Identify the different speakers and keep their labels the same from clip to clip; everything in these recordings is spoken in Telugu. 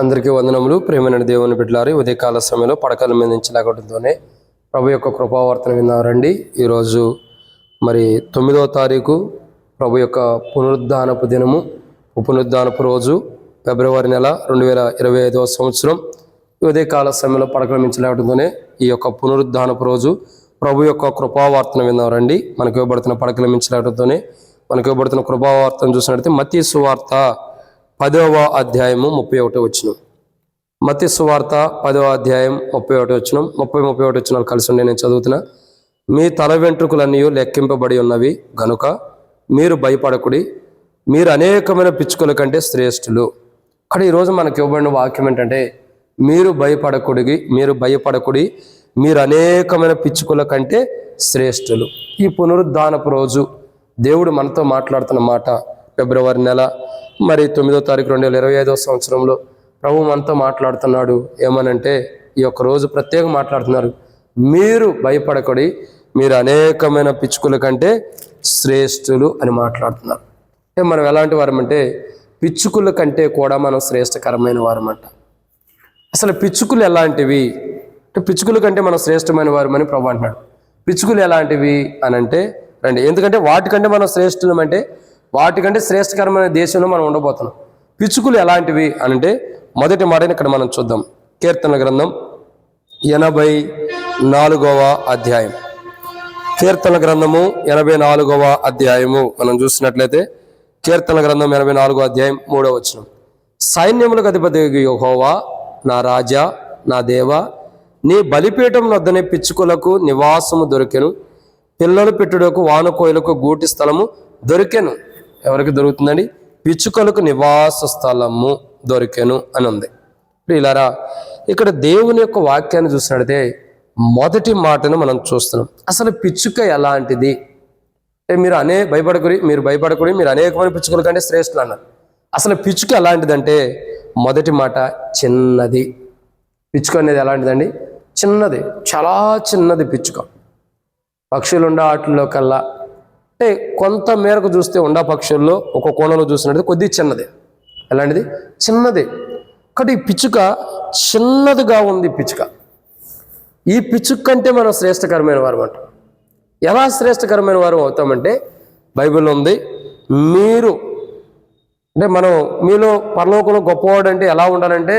Speaker 1: అందరికీ వందనములు. ప్రేమైన దేవుని బిడ్డలారు ఉదయకాల సమయంలో పడకల మీద నుంచి ప్రభు యొక్క కృపావర్తన విన్నారండి ఈరోజు మరి తొమ్మిదవ తారీఖు ప్రభు యొక్క పునరుద్ధానపు దినము. పునరుద్ధానపు రోజు ఫిబ్రవరి నెల రెండు వేల ఇరవై ఐదవ సంవత్సరం. ఉదయకాల సమయంలో పడకల నుంచి ఈ యొక్క పునరుద్ధానపు రోజు ప్రభు యొక్క కృపావార్తను విన్నారండి మనకు ఇవ్వబడుతున్న పడకల మించి లేవడంతోనే మనకు ఇవ్వబడుతున్న కృపావార్తను చూసినట్లయితే మతీ సువార్త పదవ అధ్యాయము ముప్పై ఒకటో వచ్చిన మతి సువార్త పదవ అధ్యాయం ముప్పై ఒకటి వచ్చిన ముప్పై ముప్పై ఒకటి వచ్చిన కలిసి ఉండి నేను చదువుతున్నా. మీ తల వెంట్రుకలన్నీ లెక్కింపబడి ఉన్నవి గనుక మీరు భయపడకుడి. మీరు అనేకమైన పిచ్చుకల కంటే శ్రేష్ఠులు. అక్కడ ఈరోజు మనకి ఇవ్వబడిన వాక్యం ఏంటంటే మీరు భయపడకుడి మీరు భయపడకుడి. మీరు అనేకమైన పిచ్చుకల కంటే శ్రేష్ఠులు. ఈ పునరుద్ధానపు రోజు దేవుడు మనతో మాట్లాడుతున్న మాట ఫిబ్రవరి నెల మరి తొమ్మిదో తారీఖు రెండు వేల ఇరవై ఐదో సంవత్సరంలో ప్రభు మనతో మాట్లాడుతున్నాడు. ఏమనంటే ఈ యొక్క రోజు ప్రత్యేకం మాట్లాడుతున్నారు. మీరు భయపడకడి మీరు అనేకమైన పిచ్చుకుల కంటే శ్రేష్ఠులు అని మాట్లాడుతున్నారు. మనం ఎలాంటి వారమంటే పిచ్చుకుల కంటే కూడా మనం శ్రేష్టకరమైన వారమంట. అసలు పిచ్చుకులు ఎలాంటివి? అంటే పిచ్చుకుల కంటే మనం శ్రేష్టమైన వారమని ప్రభు అంటున్నాడు. పిచ్చుకులు ఎలాంటివి అని అంటే రండి ఎందుకంటే వాటికంటే మనం శ్రేష్ఠులం అంటే వాటికంటే శ్రేష్టకరమైన దేశంలో మనం ఉండబోతున్నాం. పిచ్చుకులు ఎలాంటివి అంటే మొదటి మాటని ఇక్కడ మనం చూద్దాం. కీర్తన గ్రంథం ఎనభై నాలుగవ అధ్యాయం. కీర్తన గ్రంథము ఎనభై నాలుగవ అధ్యాయము. మనం చూసినట్లయితే కీర్తన గ్రంథం ఎనభై నాలుగో అధ్యాయం మూడవ వచనం. సైన్యములకు అధిపతి యహోవా నా రాజా నా దేవ నీ బలిపీఠం వద్దనే పిచ్చుకులకు నివాసము దొరికెను. పిల్లలు పెట్టుటకు వానకోయలకు గూటి స్థలము దొరికెను. ఎవరికి దొరుకుతుందండి? పిచ్చుకలకు నివాస స్థలము దొరికెను అని ఉంది ప్రియులారా ఇక్కడ దేవుని యొక్క వాక్యాన్ని చూసినట్లయితే మొదటి మాటను మనం చూస్తున్నాం. అసలు పిచ్చుక ఎలాంటిది? మీరు అనే భయపడకుడి మీరు భయపడకుడి మీరు అనేకమైన పిచ్చుకల కంటే శ్రేష్ఠులు అన్నారు. అసలు పిచ్చుక ఎలాంటిదంటే మొదటి మాట చిన్నది. పిచ్చుక అనేది ఎలాంటిదండి? చిన్నది చాలా చిన్నది పిచ్చుక. పక్షులు ఆటల్లో కల్లా అంటే కొంత మేరకు చూస్తే ఉండా పక్షుల్లో ఒక కోణంలో చూసినట్టు కొద్ది చిన్నది. ఎలాంటిది? చిన్నది. ఒకటి ఈ పిచ్చుక చిన్నదిగా ఉంది పిచ్చుక. ఈ పిచ్చుక కంటే మనం శ్రేష్టకరమైన వారు అంట. ఎలా శ్రేష్టకరమైన వారు అవుతామంటే బైబిల్ ఉంది మీరు అంటే మనం మీలో పరలోకంలో గొప్పవాడు అంటే ఎలా ఉండాలంటే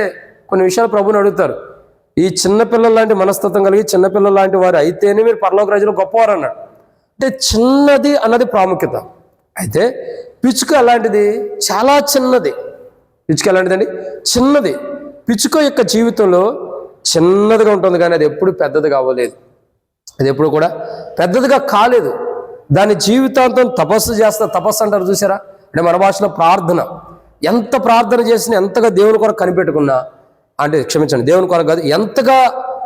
Speaker 1: కొన్ని విషయాలు ప్రభుని అడుగుతారు. ఈ చిన్నపిల్లల లాంటి మనస్తత్వం కలిగి చిన్నపిల్లల లాంటి వారు అయితేనే మీరు పరలోక రాజులో గొప్పవారు అన్నాడు అంటే చిన్నది అన్నది ప్రాముఖ్యత. అయితే పిచ్చుక ఎలాంటిది? చాలా చిన్నది. పిచ్చుక ఎలాంటిదండి? చిన్నది. పిచ్చుక యొక్క జీవితంలో చిన్నదిగా ఉంటుంది కానీ అది ఎప్పుడు పెద్దది కావలేదు. అది ఎప్పుడు కూడా పెద్దదిగా కాలేదు. దాని జీవితాంతం తపస్సు చేస్తా తపస్సు అంటారు చూసారా? అంటే మన భాషలో ప్రార్థన. ఎంత ప్రార్థన చేసినా ఎంతగా దేవుని కొరకు కనిపెట్టుకున్నా అంటే క్షమించండి దేవుని కొరకు కాదు ఎంతగా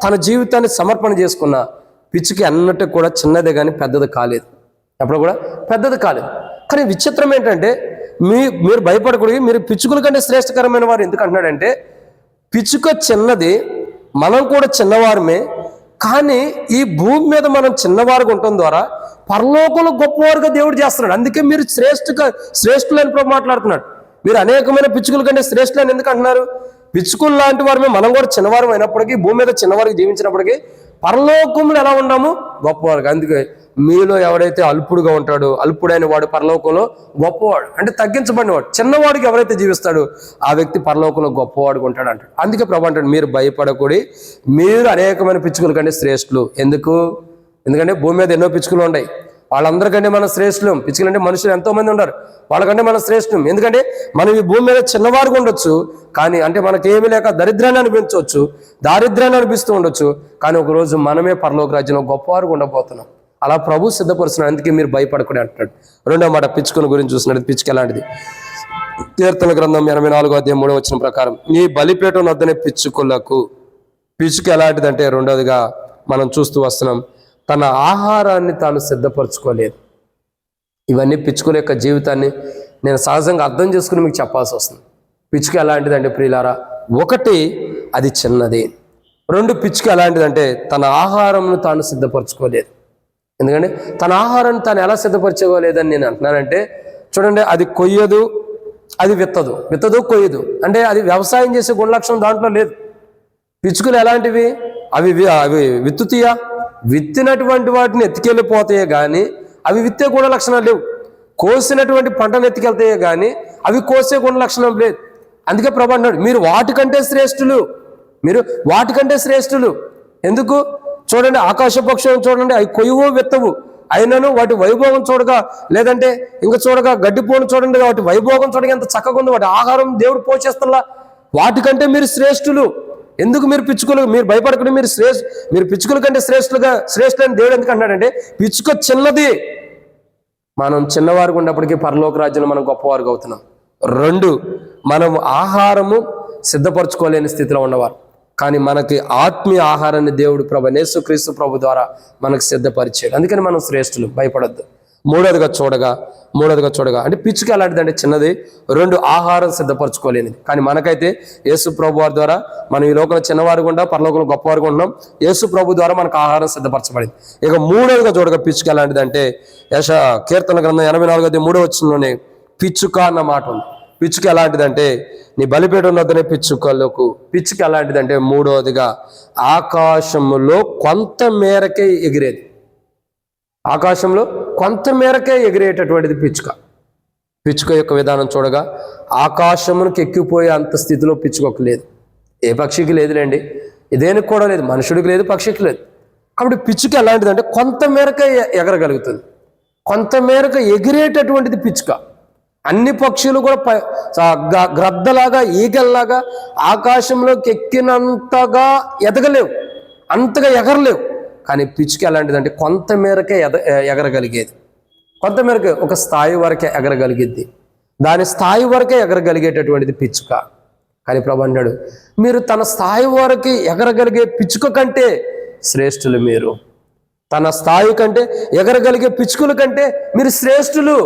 Speaker 1: తన జీవితాన్ని సమర్పణ చేసుకున్నా పిచ్చుకి అన్నట్టు కూడా చిన్నదే కానీ పెద్దది కాలేదు. ఎప్పుడు కూడా పెద్దది కాలేదు. కానీ విచిత్రం ఏంటంటే మీ మీరు భయపడకూడదు. మీరు పిచ్చుకల కంటే శ్రేష్టకరమైన వారు ఎందుకు అంటున్నాడంటే పిచ్చుక చిన్నది మనం కూడా చిన్నవారమే కానీ ఈ భూమి మీద మనం చిన్నవారుగా ఉండటం ద్వారా పరలోకంలో గొప్పవారుగా దేవుడు చేస్తున్నాడు. అందుకే మీరు శ్రేష్ఠ శ్రేష్ఠులని ప్రభు మాట్లాడుతున్నాడు. మీరు అనేకమైన పిచ్చుకుల కంటే శ్రేష్ఠులని ఎందుకు అంటున్నారు? పిచ్చుకులు లాంటి వారమే మనం కూడా చిన్నవారం అయినప్పటికీ భూమి మీద చిన్నవారికి జీవించినప్పటికీ పరలోకంలో ఎలా ఉన్నాము? గొప్పవారుగా అందుకే మీలో ఎవరైతే అల్పుడుగా ఉంటాడో అల్పుడైన వాడు పరలోకంలో గొప్పవాడు. అంటే తగ్గించబడినవాడు. చిన్నవాడికి ఎవరైతే జీవిస్తాడో ఆ వ్యక్తి పరలోకంలో గొప్పవాడుగా ఉంటాడు అంటాడు. అందుకే ప్రభు అంటాడు మీరు భయపడకూడి మీరు అనేకమైన పిచ్చుకల కంటే శ్రేష్ఠులు. ఎందుకు? ఎందుకంటే భూమి మీద ఎన్నో పిచ్చుకలు ఉన్నాయి. వాళ్ళందరికంటే మనం శ్రేష్ఠులం. పిచ్చుకలంటే మనుషులు ఎంతోమంది ఉన్నారు. వాళ్ళకంటే మనం శ్రేష్ఠం ఎందుకంటే మనం ఈ భూమి మీద చిన్నవారుగా ఉండొచ్చు. కానీ అంటే మనకి లేక దరిద్రాన్ని అనిపించవచ్చు దారిద్ర్యాన్ని అనిపిస్తూ ఉండొచ్చు. కానీ ఒకరోజు మనమే పరలోక రాజ్యంలో గొప్పవారుగా ఉండబోతున్నాం. అలా ప్రభు సిద్ధపరుస్తున్నాడు అందుకే మీరు భయపడకూడదు అంటున్నాడు. రెండో మాట పిచ్చుకుని గురించి చూసినట్టు పిచ్చుక ఎలాంటిది? కీర్తన గ్రంథం ఎనభై నాలుగో అధ్యాయం మూడో వచ్చిన ప్రకారం నీ బలిపీఠం వద్దనే పిచ్చుకులకు. పిచ్చుక ఎలాంటిదంటే రెండోదిగా మనం చూస్తూ వస్తున్నాం. తన ఆహారాన్ని తాను సిద్ధపరచుకోలేదు. ఇవన్నీ పిచ్చుకుల యొక్క జీవితాన్ని నేను సహజంగా అర్థం చేసుకుని మీకు చెప్పాల్సి వస్తుంది. పిచ్చుక ఎలాంటిదంటే ప్రియులారా? ఒకటి అది చిన్నది. రెండు పిచ్చుక ఎలాంటిదంటే తన ఆహారంను తాను సిద్ధపరచుకోలేదు. ఎందుకంటే తన ఆహారాన్ని తాను ఎలా సిద్ధపరచుకోలేదని నేను అంటున్నానంటే చూడండి అది కొయ్యదు అది విత్తదు. విత్తదు కొయ్యదు. అంటే అది వ్యవసాయం చేసే గుణలక్షణం దాంట్లో లేదు. పిచ్చుకలు ఎలాంటివి? అవి అవి విత్తుతీయా? విత్తినటువంటి వాటిని ఎత్తుకెళ్ళిపోతాయే కానీ అవి విత్తే గుణ లక్షణాలు లేవు. కోసినటువంటి పంటను ఎత్తుకెళ్తాయే కానీ అవి కోసే గుణ లక్షణం లేదు. అందుకే ప్రభు అన్నాడు మీరు వాటికంటే శ్రేష్ఠులు. మీరు వాటికంటే శ్రేష్ఠులు. ఎందుకు? చూడండి ఆకాశ పక్షులను చూడండి అవి కొయ్యవు విత్తవు. అయినను వాటి వైభోగం చూడగా లేదంటే ఇంకా చూడగా గడ్డిపోను చూడండి వాటి వైభోగం చూడగా ఎంత చక్కగా ఉంది వాటి ఆహారం దేవుడు పోషేస్తున్నా వాటికంటే మీరు శ్రేష్ఠులు. ఎందుకు మీరు పిచ్చుకలు? మీరు భయపడకుండా మీరు శ్రేష్ఠ మీరు పిచ్చుకల కంటే శ్రేష్ఠులుగా శ్రేష్ఠులని దేవుడు ఎందుకు అన్నాడంటే పిచ్చుక చిన్నది. మనం చిన్నవారికి ఉన్నప్పటికీ పరలోక రాజ్యంలో మనం గొప్పవారుగా అవుతున్నాం. రెండు మనం ఆహారము సిద్ధపరచుకోలేని స్థితిలో ఉన్నవారు. కానీ మనకి ఆత్మీయ ఆహారాన్ని దేవుడు ప్రభునేసు క్రీస్తు ప్రభు ద్వారా మనకు సిద్ధపరిచాడు. అందుకని మనం శ్రేష్ఠులు భయపడద్దు. మూడోదిగా చూడగా మూడోదిగా చూడగా. అంటే పిచ్చుక ఎలాంటిదంటే చిన్నది రెండు ఆహారం సిద్ధపరచుకోలేనిది. కానీ మనకైతే యేసు ప్రభు వారి ద్వారా మనం ఈ లోకంలో చిన్నవారు గుండా పరలోకంలో గొప్పవారు ఉన్నాం యేసు ప్రభు ద్వారా మనకు ఆహారం సిద్ధపరచబడింది. ఇక మూడోదిగా చూడగా పిచ్చుక ఎలాంటిదంటే యశ కీర్తన గ్రంథం ఎనభై నాలుగోది మూడో వచ్చినలోనే పిచ్చుక అన్న మాట ఉంది. పిచ్చుక ఎలాంటిదంటే నీ బలిపేట ఉన్నదనే పిచ్చుకలకు పిచ్చుక ఎలాంటిదంటే మూడోదిగా ఆకాశములో కొంత మేరకే ఎగిరేది. ఆకాశంలో కొంత మేరకే ఎగిరేటటువంటిది పిచ్చుక. పిచ్చుక యొక్క విధానం చూడగా ఆకాశమునికి ఎక్కిపోయే అంత స్థితిలో పిచ్చుకకు లేదు. ఏ పక్షికి లేదులేండి. ఇదేనికి కూడా లేదు. మనుషుడికి లేదు పక్షికి లేదు. కాబట్టి పిచ్చుక ఎలాంటిదంటే కొంత మేరకే ఎగరగలుగుతుంది. కొంత మేరకు ఎగిరేటటువంటిది పిచ్చుక. అన్ని పక్షులు కూడా ప- గ- గ్రద్దలాగా ఈగల్లాగా ఆకాశంలోకి ఎక్కినంతగా ఎదగలేవు. అంతగా ఎగరలేవు. కానీ పిచ్చుక ఎలాంటిదంటే కొంతమేరకే ఎద ఎగరగలిగేది. కొంతమేరకు ఒక స్థాయి వరకే ఎగరగలిగిద్ది. దాని స్థాయి వరకే ఎగరగలిగేటటువంటిది పిచ్చుక. కానీ ప్రభు అన్నాడు మీరు తన స్థాయి వరకు ఎగరగలిగే పిచ్చుక కంటే శ్రేష్ఠులు మీరు. తన స్థాయి కంటే ఎగరగలిగే పిచ్చుకల కంటే మీరు శ్రేష్ఠులు.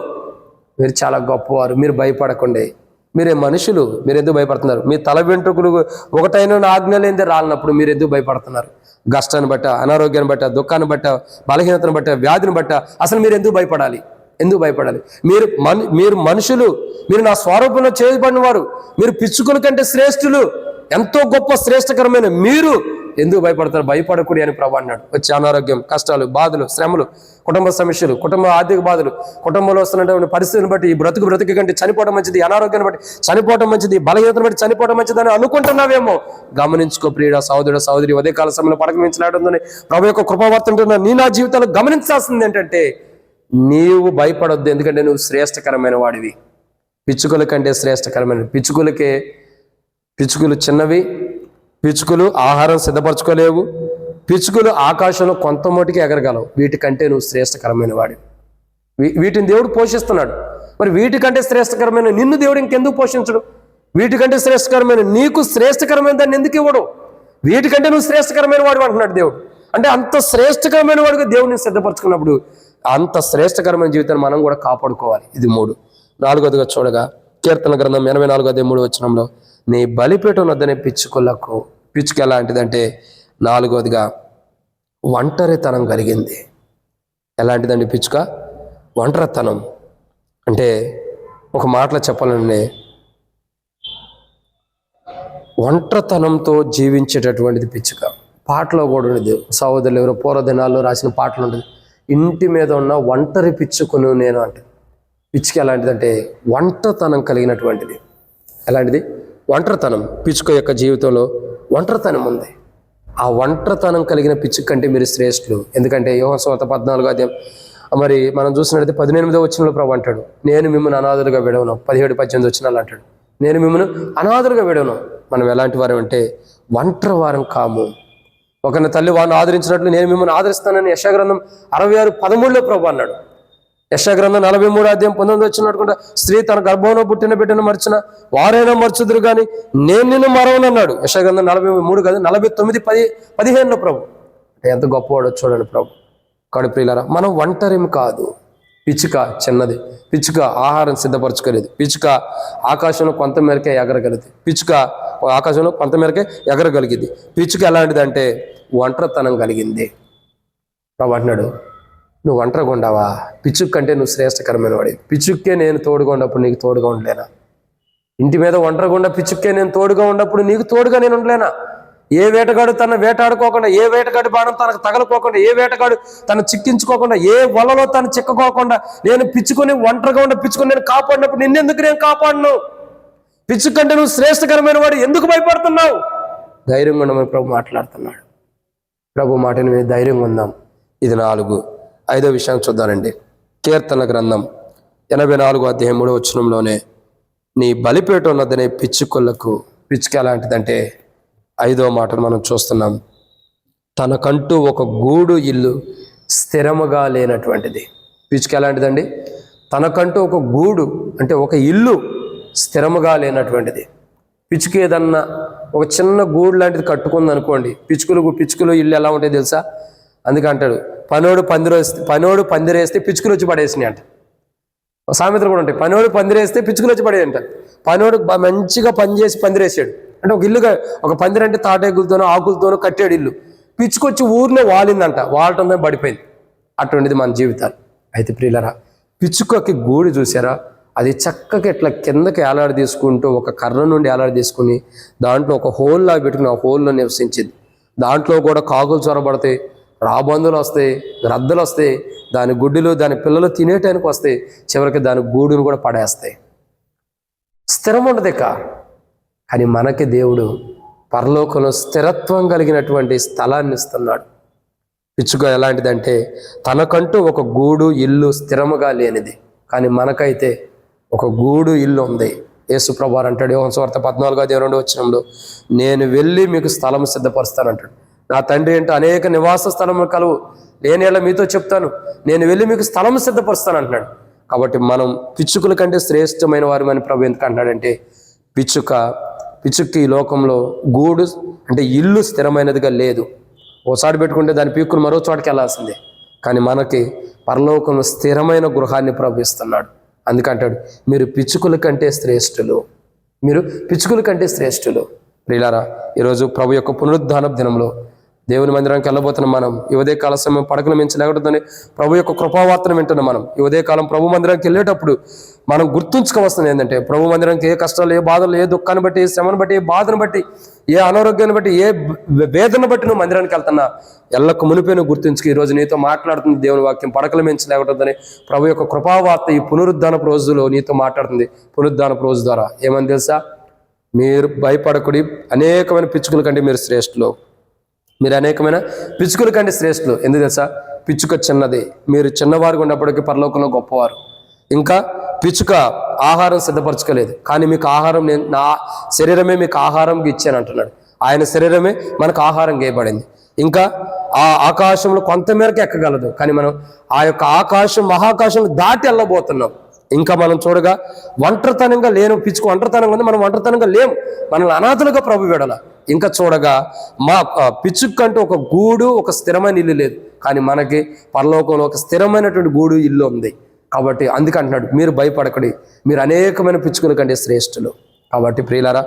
Speaker 1: మీరు చాలా గొప్పవారు మీరు భయపడకండి. మీరే మనుషులు మీరు ఎందుకు భయపడుతున్నారు? మీ తల వెంట్రుకలు ఒకటైన ఆజ్ఞలేంది రాలినప్పుడు మీరు ఎందుకు భయపడుతున్నారు? కష్టాన్ని బట్ట అనారోగ్యాన్ని బట్ట దుఃఖాన్ని బట్ట బలహీనతను బట్ట వ్యాధిని బట్ట అసలు మీరు ఎందుకు భయపడాలి? ఎందుకు భయపడాలి? మీరు మన్ మీరు మనుషులు మీరు నా స్వరూపంలో చేయబడిన వారు మీరు పిచ్చుకుల కంటే శ్రేష్ఠులు. ఎంతో గొప్ప శ్రేష్టకరమైన మీరు ఎందుకు భయపడతారు? భయపడకూడదు అని ప్రభు అన్నాడు. వచ్చే అనారోగ్యం కష్టాలు బాధలు శ్రమలు కుటుంబ సమస్యలు కుటుంబ ఆర్థిక బాధలు కుటుంబంలో వస్తున్నటువంటి పరిస్థితిని బట్టి ఈ బ్రతుకు బ్రతుకు కంటే చనిపోవడం మంచిది అనారోగ్యాన్ని బట్టి చనిపోవడం మంచిది బలహీనతను బట్టి చనిపోవడం మంచిది అని అనుకుంటున్నావేమో. గమనించుకో ప్రియుడ సహోదరుడు సహోదరి ఉదయకాల సమయంలో పడక ప్రభు యొక్క కృపావర్తుంటున్న నీ నా జీవితంలో గమనించాల్సింది ఏంటంటే నీవు భయపడొద్దు ఎందుకంటే నువ్వు శ్రేష్టకరమైన వాడివి. పిచ్చుకల కంటే శ్రేష్టకరమైన పిచ్చుకలకే పిచ్చుకలు చిన్నవి పిచ్చుకలు ఆహారం సిద్ధపరచుకోలేవు పిచ్చుకలు ఆకాశంలో కొంత మటుకి ఎగరగలవు. వీటికంటే నువ్వు శ్రేష్టకరమైన వాడి. వీ- వీటిని దేవుడు పోషిస్తున్నాడు. మరి వీటికంటే శ్రేష్టకరమైన నిన్ను దేవుడు ఇంకెందుకు పోషించడు? వీటికంటే శ్రేష్టకరమైన నీకు శ్రేష్టకరమైన దాన్ని ఎందుకు ఇవ్వడు? వీటికంటే నువ్వు శ్రేష్టకరమైన వాడు అంటున్నాడు దేవుడు. అంటే అంత శ్రేష్టకరమైన వాడుగా దేవుడిని సిద్ధపరచుకున్నప్పుడు అంత శ్రేష్టకరమైన జీవితాన్ని మనం కూడా కాపాడుకోవాలి. ఇది మూడు. నాలుగోదిగా చూడగా కీర్తన గ్రంథం ఎనభై నాలుగోది మూడు వచ్చినంలో నీ బలిపీఠం వద్దనే పిచ్చుకలకు పిచ్చుక ఎలాంటిదంటే నాలుగోదిగా ఒంటరితనం కలిగింది. ఎలాంటిదండి పిచ్చుక? ఒంటరితనం. అంటే ఒక మాటలో చెప్పాలంటే ఒంటరితనంతో జీవించేటటువంటిది పిచ్చుక. పాటలో కూడా ఉండేది. సహోదరులు ఎవరో పూర్వదినాల్లో రాసిన పాటలు ఉండేది. ఇంటి మీద ఉన్న ఒంటరి పిచ్చుకును నేను అంటే పిచ్చుక ఎలాంటిదంటే ఒంటరితనం కలిగినటువంటిది. ఎలాంటిది? ఒంటరితనం పిచ్చుక యొక్క జీవితంలో ఒంటరితనం ఉంది. ఆ ఒంటరితనం కలిగిన పిచ్చుక కంటే మీరు శ్రేష్ఠులు. ఎందుకంటే యోహస్వాత పద్నాలుగో అధ్యాయం మరి మనం చూసినట్లయితే పదిహేనిమిదో వచ్చినలో ప్రభు అంటాడు నేను మిమ్మల్ని అనాథులుగా విడవను. పదిహేడు పద్దెనిమిది వచ్చినాలు అంటాడు నేను మిమ్మల్ని అనాథులుగా విడవను. మనం ఎలాంటి వారం అంటే ఒంటరి వారం కాము. ఒకరిని తల్లి వారిని ఆదరించినట్లు నేను మిమ్మల్ని ఆదరిస్తానని యశాగ్రంథం అరవై ఆరు పదమూడులో ప్రభు అన్నాడు. యశగ్రంథం నలభై మూడు అధ్యాయం పంతొమ్మిది వచ్చినట్టుకుంటా స్త్రీ తన గర్భంలో పుట్టిన బిడ్డను మర్చిన వారైనా మర్చుదురు కానీ నేను నిన్ను మరవనన్నాడు యశగ్రంథం నలభై మూడు కాదు నలభై తొమ్మిది పది పదిహేనులో ప్రభు. అంటే ఎంత గొప్పవాడో చూడండి ప్రభు. కాడు ప్రియులారా మనం ఒంటరిం కాదు. పిచ్చుక చిన్నది. పిచ్చుక ఆహారం సిద్ధపరచుకోలేదు. పిచ్చుక ఆకాశంలో కొంతమేరకే ఎగరగలిగింది. పిచ్చుక ఆకాశంలో కొంతమేరకే ఎగరగలిగింది. పిచ్చుక ఎలాంటిదంటే ఒంటరితనం కలిగింది. ప్రభు అంటున్నాడు నువ్వు ఒంటరిగా ఉండవా? పిచ్చుక్ కంటే నువ్వు శ్రేష్టకరమైన వాడి పిచ్చుక్కే నేను తోడుగా ఉన్నప్పుడు నీకు తోడుగా ఉండలేనా? ఇంటి మీద ఒంటరిగా పిచ్చుక్కే నేను తోడుగా ఉన్నప్పుడు నీకు తోడుగా నేను ఉండలేనా? ఏ వేటగాడు తన వేటాడుకోకుండా ఏ వేటగాడి బాణం తనకు తగలుకోకుండా ఏ వేటగాడు తను చిక్కించుకోకుండా ఏ వలలో తను చిక్కకోకుండా నేను పిచ్చుకొని ఒంటరిగా ఉండ పిచ్చుకొని నేను కాపాడినప్పుడు నిన్నెందుకు నేను కాపాడను? పిచ్చుకంటే నువ్వు శ్రేష్టకరమైన వాడు ఎందుకు భయపడుతున్నావు? ధైర్యంగా ఉండమని ప్రభు మాట్లాడుతున్నాడు. ప్రభు మాటని మీద ధైర్యంగా ఉందాం. ఇది నాలుగు. ఐదో విషయం చూద్దానండి కీర్తన గ్రంథం ఎనభై నాలుగు అధ్యాయం మూడో వచనంలోనే నీ బలిపేట ఉన్నదనే పిచ్చుకొల్లకు పిచ్చుక ఎలాంటిదంటే ఐదో మాటను మనం చూస్తున్నాం. తనకంటూ ఒక గూడు ఇల్లు స్థిరముగా లేనటువంటిది. పిచ్చుక ఎలాంటిదండి? తనకంటూ ఒక గూడు అంటే ఒక ఇల్లు స్థిరముగా లేనటువంటిది. పిచ్చుక ఏదన్నా ఒక చిన్న గూడు లాంటిది కట్టుకుంది అనుకోండి పిచ్చుకలు పిచ్చుకలు ఇల్లు ఎలా ఉంటాయి తెలుసా? అందుకంటాడు పనోడు పందిరేస్తే పనోడు పందిరేస్తే పిచ్చుకలు వచ్చి పడేసినాయి అంట. ఒక సామెతలు కూడా ఉంటాయి. పనోడు పందిరేస్తే పిచ్చుకలు వచ్చి పడేది అంట. పనోడు మంచిగా పని చేసి పందిరేసాడు అంటే ఒక ఇల్లుగా ఒక పందిరి అంటే తాటేకులతోనో ఆకులతోనో కట్టాడు ఇల్లు. పిచ్చుకొచ్చి ఊరినే వాలిందంట. వాలటం పడిపోయింది. అటువంటిది మన జీవితాలు. అయితే ప్రియులరా పిచ్చుకకి గూడు చూసారా? అది చక్కగా ఇట్లా కిందకి ఏలాడి తీసుకుంటూ ఒక కర్ర నుండి ఏలాడి తీసుకుని దాంట్లో ఒక హోల్లా పెట్టుకుని ఆ హోల్లో నివసించింది. దాంట్లో కూడా కాకులు చొరబడతాయి. రాబందులు వస్తాయి రద్దలు వస్తాయి దాని గుడ్డులు దాని పిల్లలు తినేటానికి వస్తాయి చివరికి దాని గూడును కూడా పడేస్తాయి. స్థిరం ఉండదు ఇక. కానీ మనకి దేవుడు పరలోకంలో స్థిరత్వం కలిగినటువంటి స్థలాన్ని ఇస్తున్నాడు. పిచ్చుక ఎలాంటిదంటే తనకంటూ ఒక గూడు ఇల్లు స్థిరముగా లేనిది. కానీ మనకైతే ఒక గూడు ఇల్లు ఉంది. యేసుప్రభు అంటాడు యోహన్ సువార్త పద్నాలుగో అదే రెండు నేను వెళ్ళి మీకు స్థలం సిద్ధపరుస్తానంటాడు నా తండ్రి అంటే అనేక నివాస స్థలములు కలవు లేని ఎలా మీతో చెప్తాను. నేను వెళ్ళి మీకు స్థలం సిద్ధపరుస్తాను అంటున్నాడు. కాబట్టి మనం పిచ్చుకల కంటే శ్రేష్టమైన వారిమని ప్రభు ఎందుకు అంటున్నాడంటే పిచ్చుక పిచ్చుక ఈ లోకంలో గూడు అంటే ఇల్లు స్థిరమైనదిగా లేదు. ఓసారి పెట్టుకుంటే దాని పీక్కులు మరో చోటకి వెళ్ళాల్సిందే. కానీ మనకి పరలోకంలో స్థిరమైన గృహాన్ని ప్రవహిస్తున్నాడు అందుకంటాడు మీరు పిచ్చుకుల కంటే శ్రేష్ఠులు. మీరు పిచ్చుకుల కంటే శ్రేష్ఠులు. ప్రియులారా ఈరోజు ప్రభు యొక్క పునరుద్ధాన దినంలో దేవుని మందిరానికి వెళ్ళబోతున్నాం మనం. ఈ ఉదయ కాల సమయం పడకలు మించి లేకపోతే ప్రభు యొక్క కృపావార్తను వింటున్నాం మనం. ఈ కాలం ప్రభు మందిరానికి వెళ్ళేటప్పుడు మనం గుర్తుంచుకోవాల్సింది ఏంటంటే ప్రభు మందిరానికి ఏ కష్టాలు ఏ బాధలు ఏ దుఃఖాన్ని బట్టి ఏ శ్రమను బట్టి ఏ బాధను బట్టి ఏ అనారోగ్యాన్ని బట్టి ఏ వేదన బట్టి నువ్వు మందిరానికి వెళ్తున్నా ఎల్లకు మునిపే నువ్వు గుర్తుంచుకు. ఈరోజు నీతో మాట్లాడుతుంది దేవుని వాక్యం. పడకలు మించి లేకపోతే ప్రభు యొక్క కృపావార్త ఈ పునరుద్ధానపు రోజులో నీతో మాట్లాడుతుంది. పునరుద్ధానపు రోజు ద్వారా. ఏమని తెలుసా? మీరు భయపడకుడి అనేకమైన పిచ్చుకల కంటే మీరు శ్రేష్ఠులు. మీరు అనేకమైన పిచ్చుకల కంటే శ్రేష్ఠులు. ఎందుకు తెలుసా? పిచ్చుక చిన్నది. మీరు చిన్నవారు ఉన్నప్పటికీ పరలోకంలో గొప్పవారు. ఇంకా పిచ్చుక ఆహారం సిద్ధపరచుకోలేదు. కానీ మీకు ఆహారం నేను నా శరీరమే మీకు ఆహారం ఇచ్చాను అంటున్నాడు. ఆయన శరీరమే మనకు ఆహారం గేయబడింది ఇంకా ఆ ఆకాశంలో కొంతమేరకు ఎక్కగలదు. కానీ మనం ఆ యొక్క ఆకాశం మహాకాశం దాటి వెళ్ళబోతున్నాం. ఇంకా మనం చూడగా ఒంటరితనంగా లేను. పిచ్చుకు ఒంటరితనంగా ఉంది. మనం ఒంటరితనంగా లేము. మనల్ని అనాథలుగా ప్రభు విడల. ఇంకా చూడగా మా పిచ్చుక్కంటూ పిచ్చుకంటూ ఒక గూడు ఒక స్థిరమైన ఇల్లు లేదు. కానీ మనకి పరలోకంలో ఒక స్థిరమైనటువంటి గూడు ఇల్లు ఉంది. కాబట్టి అందుకంటున్నాడు మీరు భయపడకడి. మీరు అనేకమైన పిచ్చుకల కంటే శ్రేష్ఠులు. కాబట్టి ప్రియులారా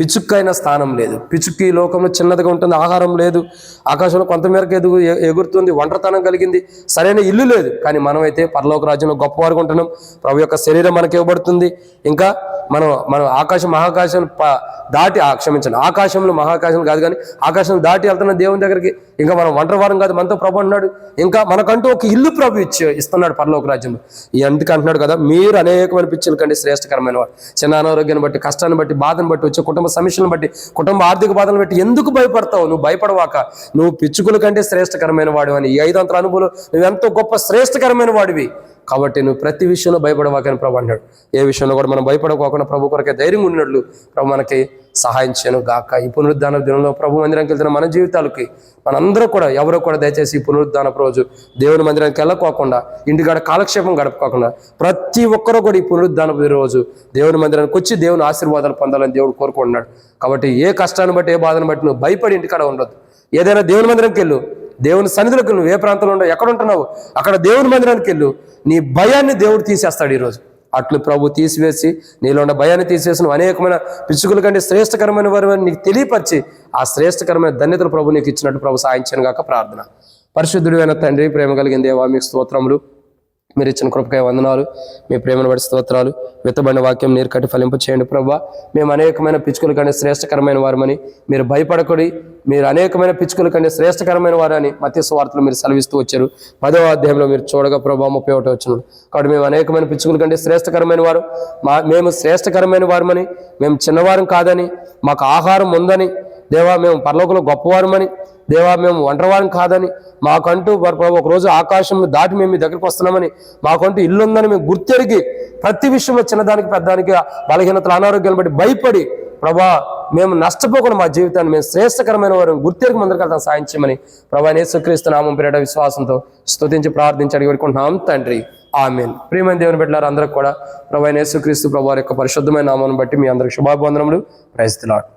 Speaker 1: పిచుక్కైన స్థానం లేదు. పిచుక్కి ఈ లోకంలో చిన్నదిగా ఉంటుంది ఆహారం లేదు. ఆకాశంలో కొంతమేరకు ఎదుగు ఎగురుతుంది ఒంటరితనం కలిగింది. సరైన ఇల్లు లేదు. కానీ మనమైతే పరలోక రాజ్యంలో గొప్పవారుగా ఉంటున్నాం. ప్రభు యొక్క శరీరం మనకి ఇవ్వబడుతుంది. ఇంకా మనం మనం ఆకాశం మహాకాశం ప- దాటి ఆ, క్షమించండి ఆకాశంలో మహాకాశం కాదు కానీ ఆకాశం దాటి వెళ్తున్న దేవుని దగ్గరికి ఇంకా మనం ఒంటరివారం కాదు. మనతో ప్రభు అంటున్నాడు. ఇంకా మనకంటూ ఒక ఇల్లు ప్రభు ఇచ్చి ఇస్తున్నాడు పరలోక రాజ్యంలో. ఈ అంటున్నాడు కదా మీరు అనేకమైన పిచ్చుల కంటే శ్రేష్టకరమైన వాడు చిన్న అనారోగ్యాన్ని బట్టి కష్టాన్ని బట్టి బాధను బట్టి వచ్చే కుటుంబ సమస్యలను బట్టి కుటుంబ ఆర్థిక బాధను బట్టి ఎందుకు భయపడతావు? నువ్వు భయపడవాక. నువ్వు పిచ్చుకుల కంటే శ్రేష్టకరమైన వాడు అని. ఈ ఐదంతల అనుభవం నువ్వు ఎంతో గొప్ప శ్రేష్టకరమైన వాడివి. కాబట్టి నువ్వు ప్రతి విషయంలో భయపడవాకని ప్రభు అన్నాడు ఏ విషయంలో కూడా మనం భయపడకోకుండా ప్రభు కొరకే ధైర్యం ఉన్నట్లు ప్రభు మనకి సహాయించను గాక. ఈ పునరుద్ధాన దినంలో ప్రభు మందిరానికి వెళ్తున్న మన జీవితాలకి మనందరూ కూడా ఎవరో కూడా దయచేసి ఈ పునరుద్ధానపు రోజు దేవుని మందిరానికి వెళ్ళకోకుండా ఇంటికాడ కాలక్షేపం గడపకోకుండా ప్రతి ఒక్కరూ కూడా ఈ పునరుద్ధానపు రోజు దేవుని మందిరానికి వచ్చి దేవుని ఆశీర్వాదాలు పొందాలని దేవుడు కోరుకుంటున్నాడు. కాబట్టి ఏ కష్టాన్ని బట్టి ఏ బాధను బట్టి నువ్వు భయపడి ఇంటికాడ ఉండొద్దు. ఏదైనా దేవుని మందిరానికి వెళ్ళు. దేవుని సన్నిధిలోకి నువ్వు ఏ ప్రాంతంలో ఉండవు ఎక్కడ ఉంటున్నావు అక్కడ దేవుని మందిరానికి వెళ్ళు. నీ భయాన్ని దేవుడు తీసేస్తాడు ఈరోజు. అట్లు ప్రభు తీసివేసి నీలో ఉన్న భయాన్ని తీసేసి నువ్వు అనేకమైన పిచ్చుకుల కంటే శ్రేష్టకరమైన వారు అని నీకు తెలియపరిచి ఆ శ్రేష్టకరమైన ధన్యతలు ప్రభు నీకు ఇచ్చినట్టు ప్రభు సాయించాను గాక ప్రార్థన. పరిశుద్ధుడు అయిన తండ్రి ప్రేమ కలిగిన దేవా మీకు స్తోత్రములు. మీరు ఇచ్చిన కృపకాయ వందనాలు. మీ ప్రేమను బట్టి స్తోత్రాలు. విత్తబడిన వాక్యం నీరు కట్టి ఫలింప చేయండి ప్రభా. మేము అనేకమైన పిచ్చుకల కంటే శ్రేష్టకరమైన వారమని మీరు భయపడకుడి. మీరు అనేకమైన పిచ్చుకల కంటే శ్రేష్టకరమైన వారని మత్య స్వార్థలు మీరు సెలవిస్తూ వచ్చారు. పదవ అధ్యాయంలో మీరు చూడగా ప్రభా ముప్పై ఒకటి వచ్చిన కాబట్టి మేము అనేకమైన పిచ్చుకల కంటే శ్రేష్టకరమైన వారు. మా మేము శ్రేష్టకరమైన వారమని. మేము చిన్నవారం కాదని. మాకు ఆహారం ఉందని. దేవా మేము పరలోకంలో గొప్పవారమని దేవా మేము ఒంటరివారం కాదని మాకంటూ ఒకరోజు ప్రభు ఒక రోజు ఆకాశం దాటి మేము మీ దగ్గరికి వస్తున్నామని మాకంటూ ఇల్లు ఉందని మేము గుర్తెరిగి ప్రతి విషయంలో చిన్నదానికి పెద్దదానికి బలహీనతలు అనారోగ్యాలు బట్టి భయపడి ప్రభా మేము నష్టపోకుండా మా జీవితాన్ని మేము శ్రేష్టకరమైన వారు గుర్తెరిగి ముందరికి వెళ్తాం సాయం చేయమని ప్రభా యేసుక్రీస్తు నామం పేరిట విశ్వాసంతో స్తుతించి ప్రార్థించి అడిగి పెట్టుకుంటున్నాం తండ్రి. ఆమెన్. ప్రియమైన దేవుని బిడ్డలారు అందరికి కూడా ప్రభా నేసుక్రీస్తు ప్రభు వారి యొక్క పరిశుద్ధమైన నామాన్ని బట్టి మీ అందరికి శుభాభివందనములు. ప్రైస్తున్నాడు